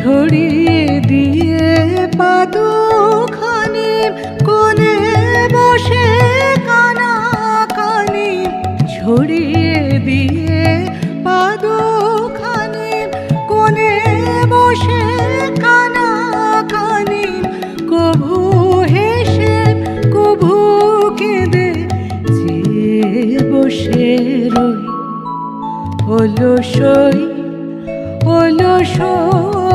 ছড়িয়ে দিয়ে পাদুখানি কোণে বসে কানা কানি ছড়িয়ে দিয়ে পাদুখানি কোণে বসে কানা কানি কভু হেসে, কভু কেঁদে যে বসে রই। হলো সই হলো সই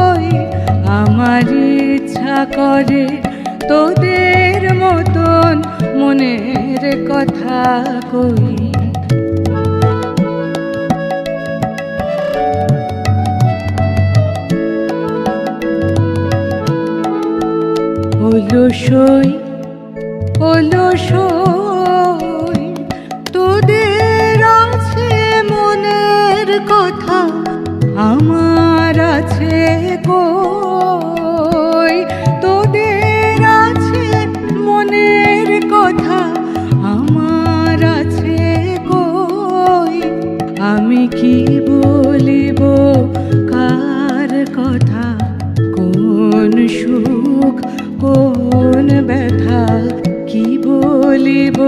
আমার ইচ্ছা করে তোদের মতন মনের কথা কই। হলো সই হলো সই, তোদের আছে মনের কথা, আমার বলিব? কার কথা? কোন সুখ? কোন ব্যথা? কি বলিব?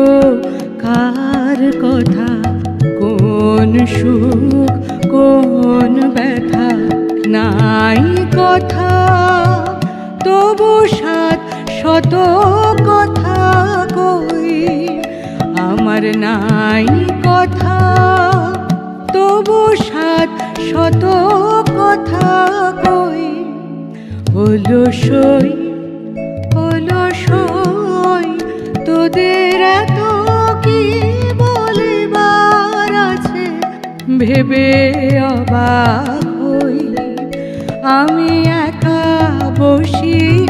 কার কথা? কোন সুখ? কোন ব্যথা? নাই কথা। তবু সাত কথা কই? আমার নাই কথা। হলো সই হলো সই। তোদের এত কি বলিবার আছে? ভেবে অবাক হই। আমি একা বসি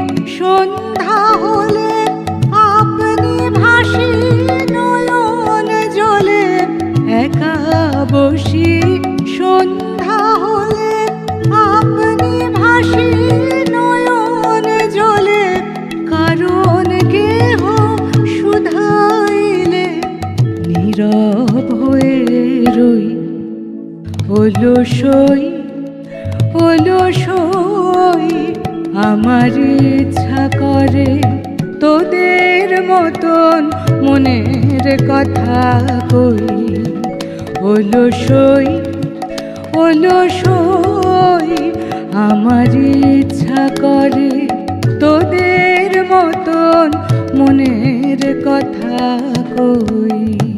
নীরব হয়ে রই। হলো সই হলো সই, আমার ইচ্ছা করে তোদের মতন মনের কথা কই। হলো সই হলো সই, আমার ইচ্ছা করে তোদের মতন মনের কথা কই।